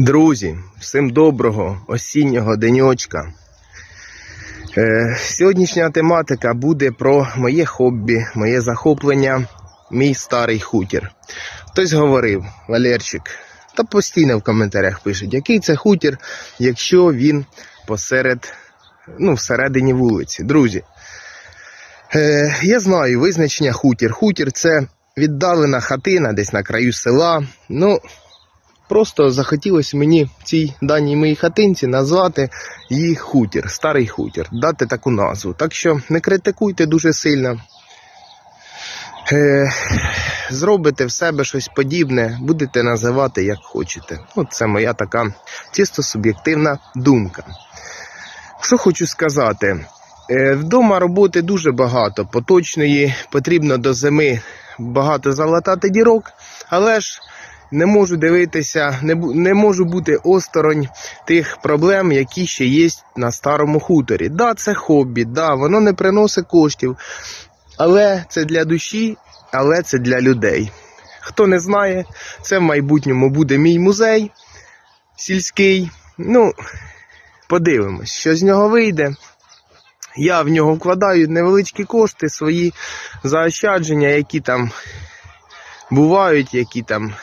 Друзі, всім доброго осіннього денечка. Е, сьогоднішня тематика буде про моє хобі, моє захоплення, мій старий хутір. Хтось говорив, Валерчик, та постійно в коментарях пишуть, який це хутір, якщо він посеред, ну, всередині вулиці. Друзі, е, я знаю визначення хутір. Хутір це віддалена хатина десь на краю села. Ну, Просто захотілося мені цій даній моїй хатинці назвати її хутір, старий хутір, дати таку назву. Так що не критикуйте дуже сильно. Е, зробите в себе щось подібне, будете називати як хочете. От це моя така чисто суб'єктивна думка. Що хочу сказати, Е, вдома роботи дуже багато, поточної, потрібно до зими багато залатати дірок, але ж не можу дивитися, не, не можу бути осторонь тих проблем, які ще є на старому хуторі. Да, це хобі, да, воно не приносить коштів, але це для душі, але це для людей. Хто не знає, це в майбутньому буде мій музей сільський. Ну, подивимось, що з нього вийде. Я в нього вкладаю невеличкі кошти, свої заощадження, які там бувають, які там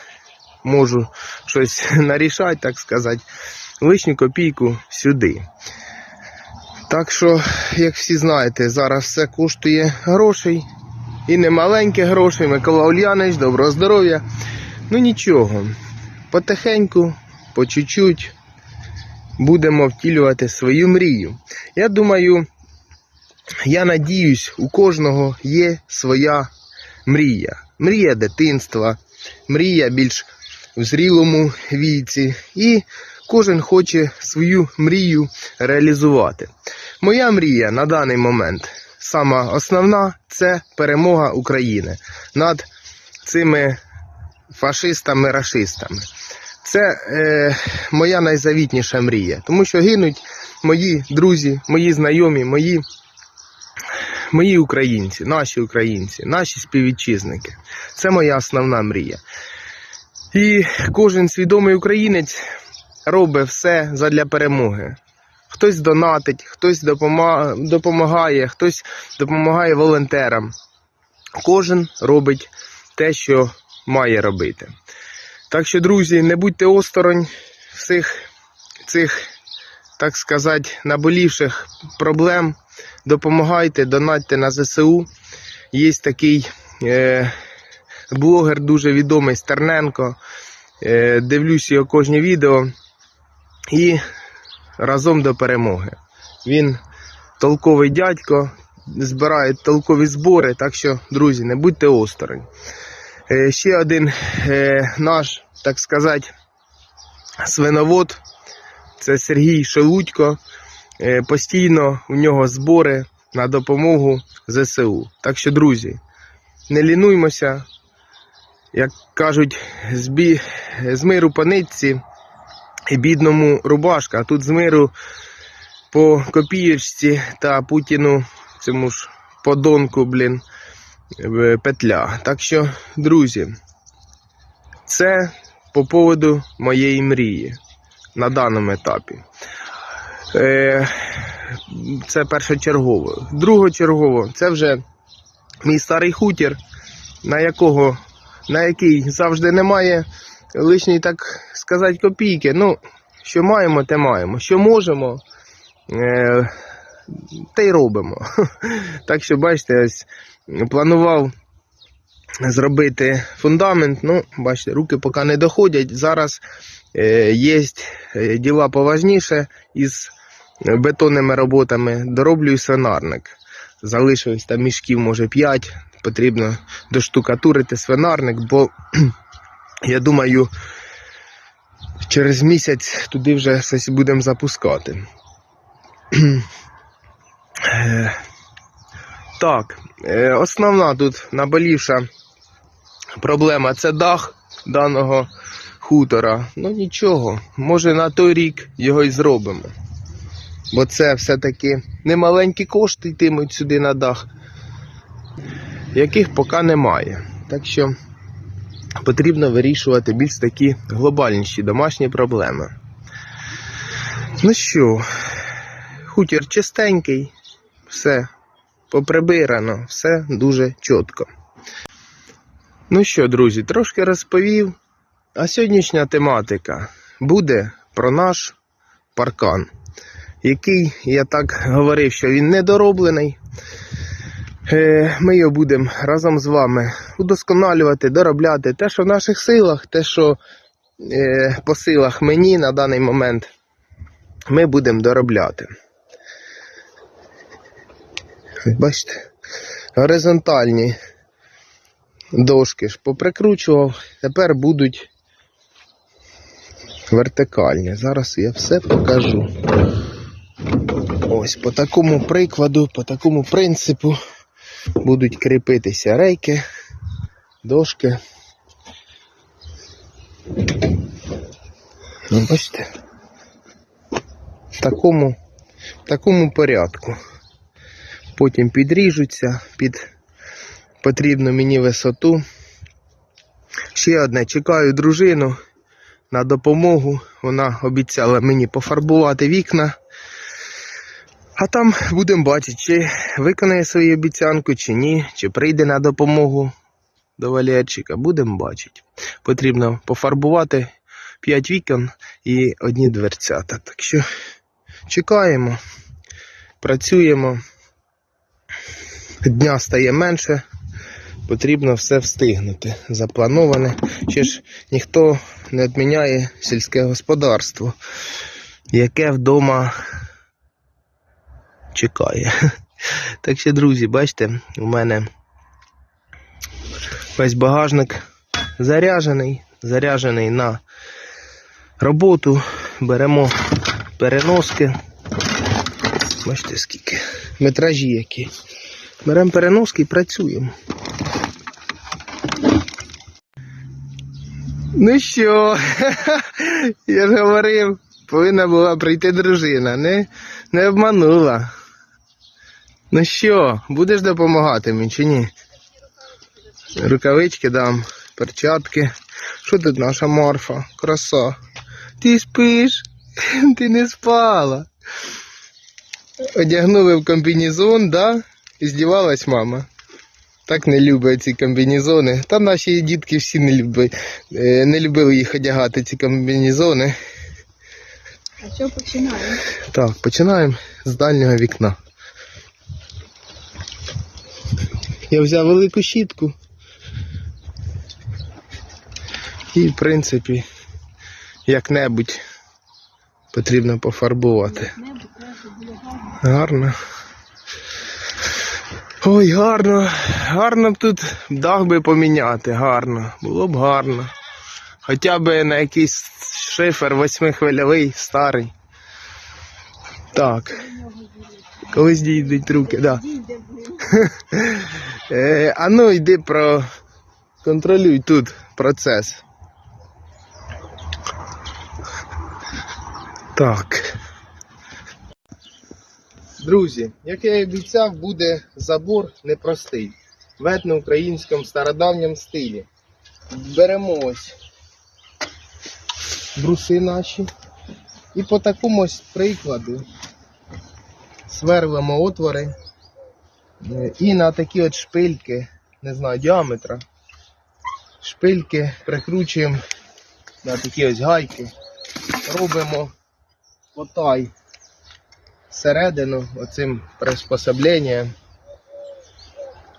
можу щось нарішати, так сказати, лишню копійку сюди. Так що, як всі знаєте, зараз все коштує грошей. І не маленькі гроші. Микола Ульянович, доброго здоров'я. Ну нічого, потихеньку, по чуть-чуть будемо втілювати свою мрію. Я думаю, я надіюсь, у кожного є своя мрія. Мрія дитинства, мрія більш в зрілому віці, і кожен хоче свою мрію реалізувати. Моя мрія на даний момент, сама основна, це перемога України над цими фашистами-рашистами. Це е, моя найзавітніша мрія, тому що гинуть мої друзі, мої знайомі, мої, мої українці, наші українці, наші співвітчизники. Це моя основна мрія. І кожен свідомий українець робить все задля перемоги. Хтось донатить, хтось допомагає, хтось допомагає волонтерам. Кожен робить те, що має робити. Так що, друзі, не будьте осторонь всіх цих, так сказати, наболівших проблем. Допомагайте, донатьте на ЗСУ. Є такий е, блогер дуже відомий Стерненко. Е, дивлюсь його кожне відео. І разом до перемоги. Він толковий дядько, збирає толкові збори, так що, друзі, не будьте осторонь. Е, ще один е, наш, так сказати, свиновод, це Сергій Шелудько. Постійно у нього збори на допомогу ЗСУ. Так що, друзі, не лінуймося, як кажуть, з, з миру по і бідному рубашка, а тут з миру по копієчці та Путіну цьому ж подонку, блін, е, петля. Так що, друзі, це по поводу моєї мрії на даному етапі. Е, Це першочергово. Другочергово, це вже мій старий хутір, на якого, на який завжди немає лишньої, так сказати, копійки. Ну, що маємо, те маємо. Що можемо, е, те й робимо. Так що, бачите, ось планував зробити фундамент. Ну, бачите, руки поки не доходять. Зараз е, є діла поважніше із бетонними роботами. Дороблюю свинарник. Залишилось там мішків, може, 5. Потрібно доштукатурити свинарник, бо я думаю, через місяць туди вже щось будемо запускати. Так, е, основна тут наболівша проблема це дах даного хутора. Ну нічого, може на той рік його і зробимо. Бо це все-таки немаленькі кошти йтимуть сюди на дах, яких поки немає. Так що потрібно вирішувати більш такі глобальніші домашні проблеми. Ну що, хутір чистенький, все поприбирано, все дуже чітко. Ну що, друзі, трошки розповів. А сьогоднішня тематика буде про наш паркан, який, я так говорив, що він недороблений. Е, Ми його будемо разом з вами удосконалювати, доробляти те, що в наших силах, те, що е, по силах мені на даний момент, ми будемо доробляти. Бачите, горизонтальні дошки ж поприкручував, тепер будуть вертикальні. Зараз я все покажу. Ось по такому прикладу, по такому принципу будуть кріпитися рейки, дошки. Ну, бачите, в такому, в такому порядку. Потім підріжуться під потрібну мені висоту. Ще одне, чекаю дружину на допомогу. Вона обіцяла мені пофарбувати вікна. А там будемо бачити, чи виконає свою обіцянку, чи ні, чи прийде на допомогу до Валерчика. Будемо бачити. Потрібно пофарбувати 5 вікон і одні дверцята. Так що чекаємо, працюємо. Дня стає менше, потрібно все встигнути. Заплановане. Ще ж ніхто не відміняє сільське господарство, яке вдома чекає. Так що, друзі, бачите, у мене весь багажник заряджений, заряджений на роботу. Беремо переноски. Бачите, скільки метражі які. Беремо переноски і працюємо. Ну що, я ж говорив, повинна була прийти дружина, не, не обманула. Ну що, будеш допомагати мені чи ні? Рукавички дам, перчатки. Що тут наша морфа? Краса. Ти спиш? Ти не спала. Одягнули в комбінезон, да? І здівалась мама. Так не люблять ці комбінезони. Та наші дітки всі не люблять. е, Не любили їх одягати, ці комбінезони. А що починаємо? Так, починаємо з дальнього вікна. Я взяв велику щітку. І, в принципі, як-небудь потрібно пофарбувати. Гарно. Ой, гарно. Гарно б тут дах би поміняти, гарно. Було б гарно. Хоча б на якийсь шифер восьмихвильовий, старий. Так. Колись дійдуть руки, да. Е, а ну йди про. Контролюй тут процес. Так. Друзі, як я і обіцяв, буде забор непростий. В етноукраїнському стародавньому стилі. Беремо ось бруси наші. І по такому ось прикладу сверлимо отвори. Е, І на такі от шпильки, не знаю, діаметра. Шпильки прикручуємо на такі ось гайки. Робимо потай всередину оцим приспособленням.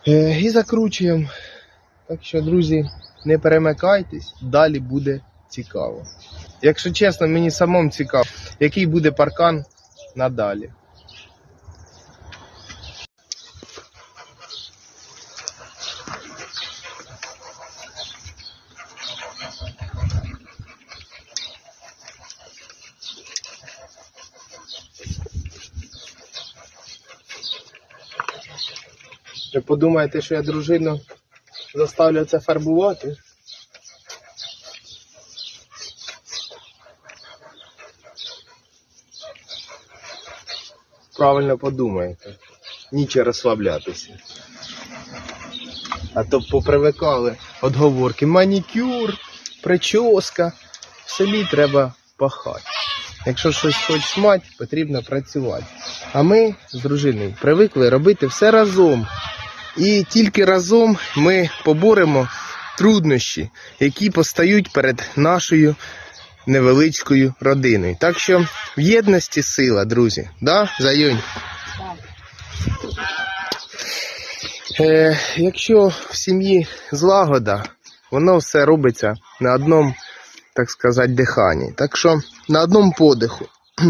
Е, І закручуємо. Так що, друзі, не перемикайтесь, далі буде цікаво. Якщо чесно, мені самому цікаво, який буде паркан надалі. Подумаєте, що я дружину заставлю це фарбувати? Правильно подумаєте. Нічого розслаблятися. А то попривикали отговорки. Манікюр, прическа. В селі треба пахати. Якщо щось хочеш мати, потрібно працювати. А ми з дружиною привикли робити все разом. І тільки разом ми поборемо труднощі, які постають перед нашою невеличкою родиною. Так що в єдності сила, друзі. Да, Заюнь? Е, якщо в сім'ї злагода, воно все робиться на одному, так сказати, диханні. Так що на одному подиху.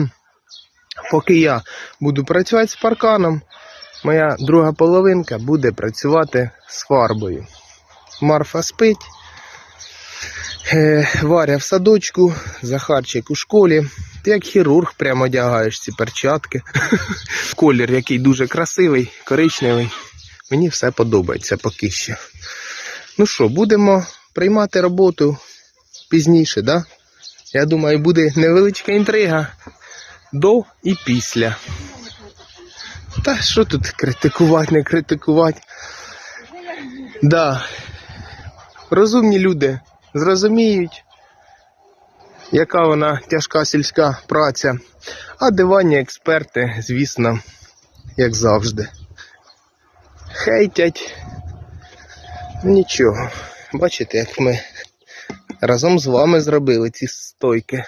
Поки я буду працювати з парканом, моя друга половинка буде працювати з фарбою. Марфа спить, е, Варя в садочку, Захарчик у школі. Ти як хірург прямо одягаєш ці перчатки. Колір, який дуже красивий, коричневий. Мені все подобається поки що. Ну що, будемо приймати роботу пізніше, да? Я думаю, буде невеличка інтрига до і після. Та що тут критикувати, не критикувати? Да. Розумні люди зрозуміють, яка вона тяжка сільська праця. А диванні експерти, звісно, як завжди. Хейтять. Нічого. Бачите, як ми разом з вами зробили ці стойки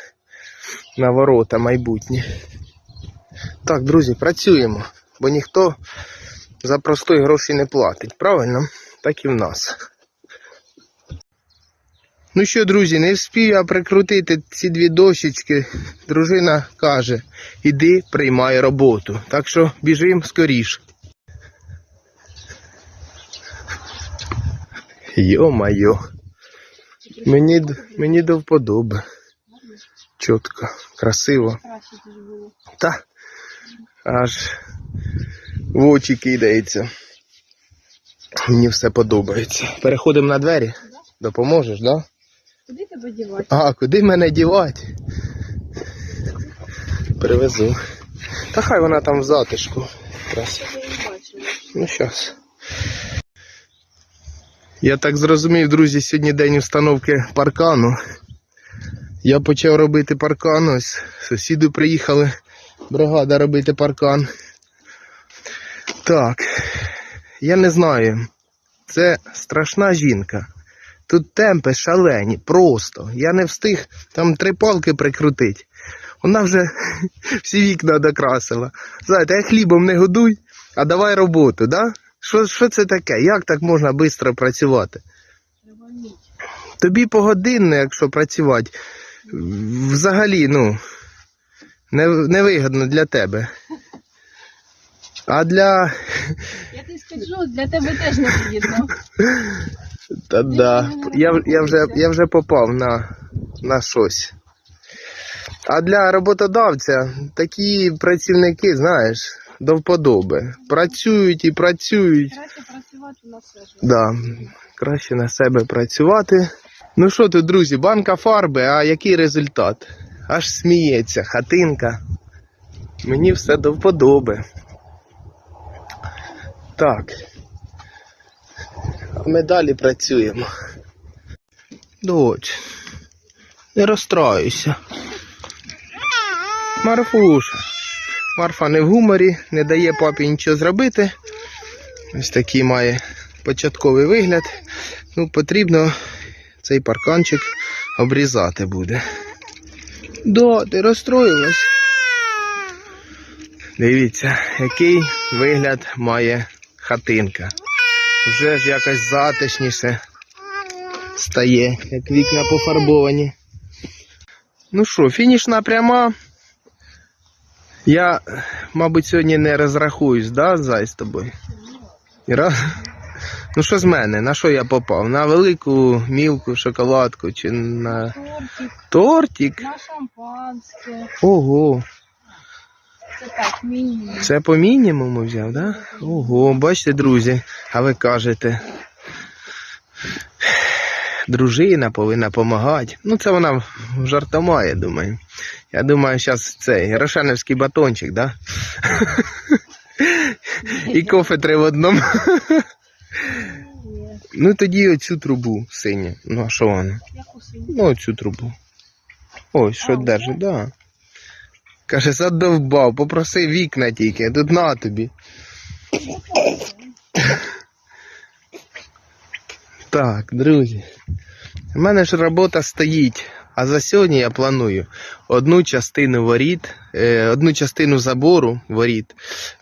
на ворота майбутні. Так, друзі, працюємо, бо ніхто за простої гроші не платить, правильно? Так і в нас. Ну що, друзі, не вспів я прикрутити ці дві дощечки. Дружина каже, іди приймай роботу. Так що біжим скоріш. Йо-майо. Мені, мені до вподоби. Чітко, красиво. Та аж в очі кидається. Мені все подобається. Переходимо на двері. Допоможеш, да? Куди тебе дівати? А, куди мене дівати? Привезу. Та хай вона там в затишку. Якраз. Ну, щас. Я так зрозумів, друзі, сьогодні день установки паркану. Я почав робити паркан, ось сусіди приїхали, бригада робити паркан. Так, я не знаю. Це страшна жінка. Тут темпи шалені, просто. Я не встиг там три палки прикрутити. Вона вже всі вікна докрасила. Знаєте, я хлібом не годуй, а давай роботу, да? Що, це таке? Як так можна швидко працювати? Тобі погодинно, якщо працювати, взагалі, ну, не, невигідно для тебе. А для. Я тобі скажу, для тебе теж не вигідно. Та да. Я, я, вже, я вже попав на, на щось. А для роботодавця такі працівники, знаєш, до вподоби. Працюють і працюють. Краще працювати на себе. Да, краще на себе працювати. Ну що тут, друзі, банка фарби, а який результат? Аж сміється, хатинка. Мені все до вподоби. Так. А ми далі працюємо. Доць, не розстраюйся. Марфуш. Марфа не в гуморі, не дає папі нічого зробити. Ось такий має початковий вигляд. Ну, потрібно цей парканчик обрізати буде. Да, ти розстроїлась. Дивіться, який вигляд має хатинка. Вже ж якось затишніше стає, як вікна пофарбовані. Ну що, фінішна пряма. Я, мабуть, сьогодні не розрахуюсь, да, зай з тобою? Ні разу? Ну що з мене? На що я попав? На велику мілку шоколадку чи на Тортик, тортик? на шампанське. Ого, Це так, мінімум. це по мінімуму взяв, да? Ого, бачите, друзі, а ви кажете. Дружина повинна допомагати. Ну, це вона жартома, я думаю. Я думаю, зараз цей рошенівський батончик, да? І кофе три в одному. Ну тоді оцю трубу синю. Ну а що вона? Яку синю? Ну оцю трубу. Ось, що держить, да. Каже, задовбав, попроси вікна тільки, тут на тобі. Так, друзі. У мене ж робота стоїть. А за сьогодні я планую одну частину воріт, е, одну частину забору воріт.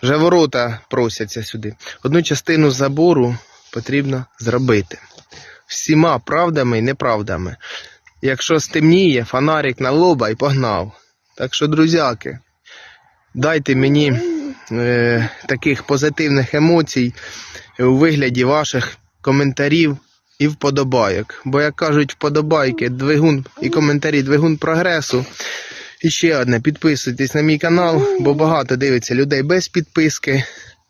Вже ворота просяться сюди. Одну частину забору потрібно зробити. Всіма правдами і неправдами. Якщо стемніє, фонарик на лоба і погнав. Так що, друзяки, дайте мені е, таких позитивних емоцій у вигляді ваших коментарів і вподобайок. Бо, як кажуть, вподобайки, двигун і коментарі двигун прогресу. І ще одне, підписуйтесь на мій канал, бо багато дивиться людей без підписки.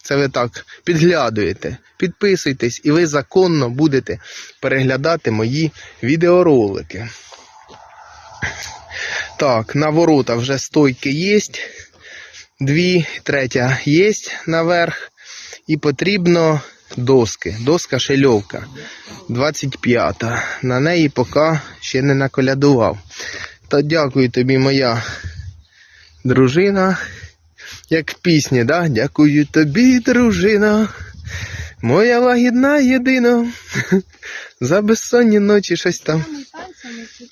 Це ви так підглядуєте. Підписуйтесь, і ви законно будете переглядати мої відеоролики. Так, на ворота вже стойки є. Дві, третя є наверх. І потрібно доски. Доска шельовка. 25. На неї поки ще не наколядував. Та дякую тобі, моя дружина. Як в пісні, да? Дякую тобі, дружина. Моя лагідна єдина. За безсонні ночі щось там.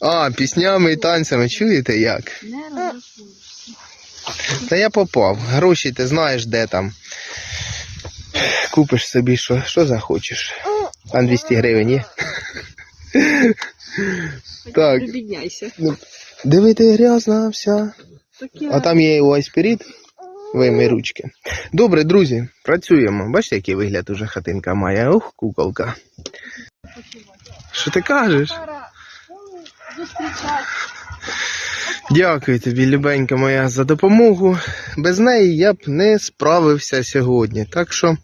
А, піснями і танцями, чуєте як? Та я попав. Гроші ти знаєш, де там. Купиш собі що, що захочеш. Там 200 гривень є. Так. Прибідняйся. Диви, ти грязна вся. А там є і аспірит. Вийми ручки. Добре, друзі, працюємо. Бачите, який вигляд уже хатинка має. Ух, куколка. Що ти кажеш? Дякую тобі, любенька моя, за допомогу. Без неї я б не справився сьогодні. Так що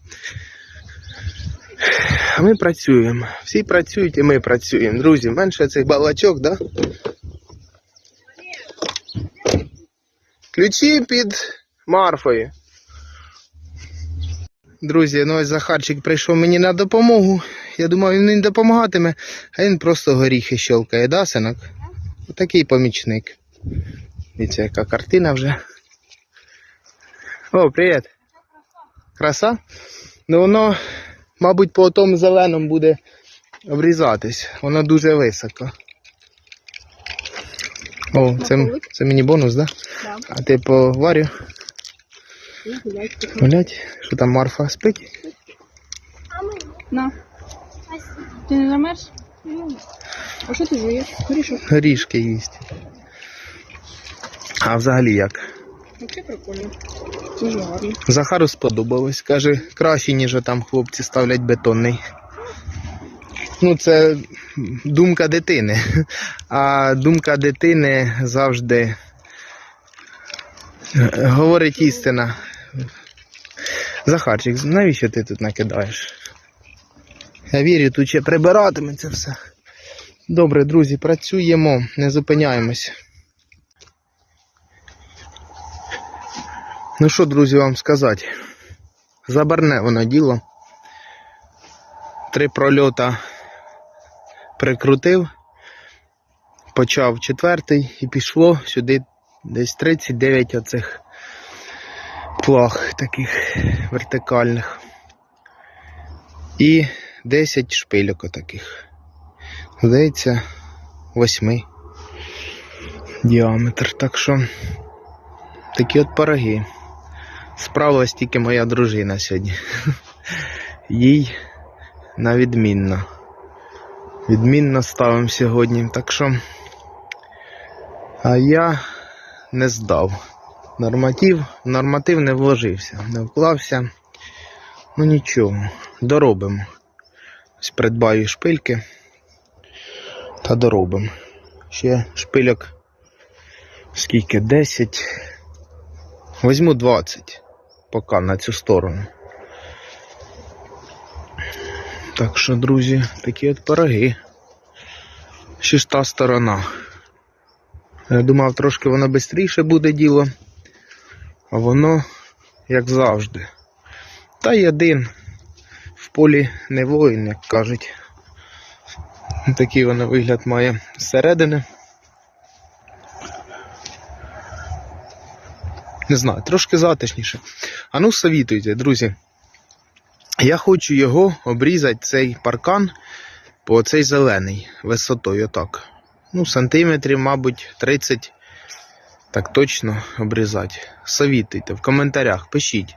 ми працюємо. Всі працюють і ми працюємо. Друзі, менше цих балачок, да? Ключі під Марфою. Друзі, ну ось Захарчик прийшов мені на допомогу. Я думав, він мені допомагатиме, а він просто горіхи щелкає, да, синок? Такий помічник. Дивіться, яка картина вже. О, привіт. Краса? Ну воно, мабуть, по тому зеленому буде обрізатись. Воно дуже високо. О, це, це мені бонус, да? Да. А ти по варю І гулять гулять? Що там Марфа спить? На. Ти не замерз? А що ти жуєш? Горішок. Горішки їсть. А взагалі як? Взагалі прикольно. Дуже гарно. Захару сподобалось. Каже, краще, ніж там хлопці ставлять бетонний. Ну, це думка дитини. А думка дитини завжди е, говорить істина. Захарчик, навіщо ти тут накидаєш? Я вірю, тут ще прибиратиметься все. Добре, друзі, працюємо, не зупиняємось. Ну що, друзі, вам сказати? Забарне воно діло. Три прольота прикрутив, почав четвертий і пішло сюди десь 39 оцих плах таких вертикальних. І 10 шпильок отаких. Здається, 8 діаметр. Так що такі от пироги. Справилась тільки моя дружина сьогодні. Їй на відмінно. Відмінно ставимо сьогодні. Так що. А я не здав. Норматив, норматив не вложився, не вклався. Ну нічого, доробимо. Придбаю шпильки та доробимо. Ще шпильок скільки? 10. Возьму 20 поки на цю сторону. Так що, друзі, такі от пироги. Ще ж та сторона. Я думав, трошки воно швидше буде діло, а воно, як завжди. Та й один полі не воїн, як кажуть. Такий воно вигляд має зсередини. Не знаю, трошки затишніше. А ну совітуйте, друзі. Я хочу його обрізати, цей паркан, по цей зелений висотою отак. Ну, сантиметрів, мабуть, 30. Так точно обрізати. Совітуйте в коментарях, пишіть,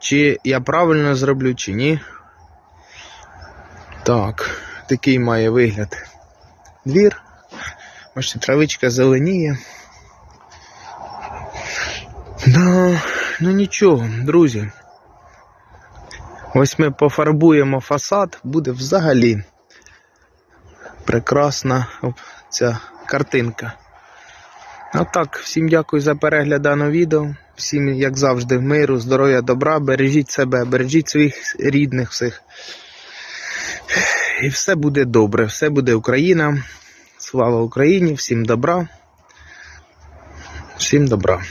чи я правильно зроблю, чи ні. Так, такий має вигляд двір. Бачите, травичка зеленіє. Да, ну нічого, друзі. Ось ми пофарбуємо фасад, буде взагалі прекрасна ця картинка. А так, всім дякую за перегляд даного відео. Всім, як завжди, миру, здоров'я, добра, бережіть себе, бережіть своїх рідних всіх. І все буде добре, все буде Україна. Слава Україні, всім добра. Всім добра.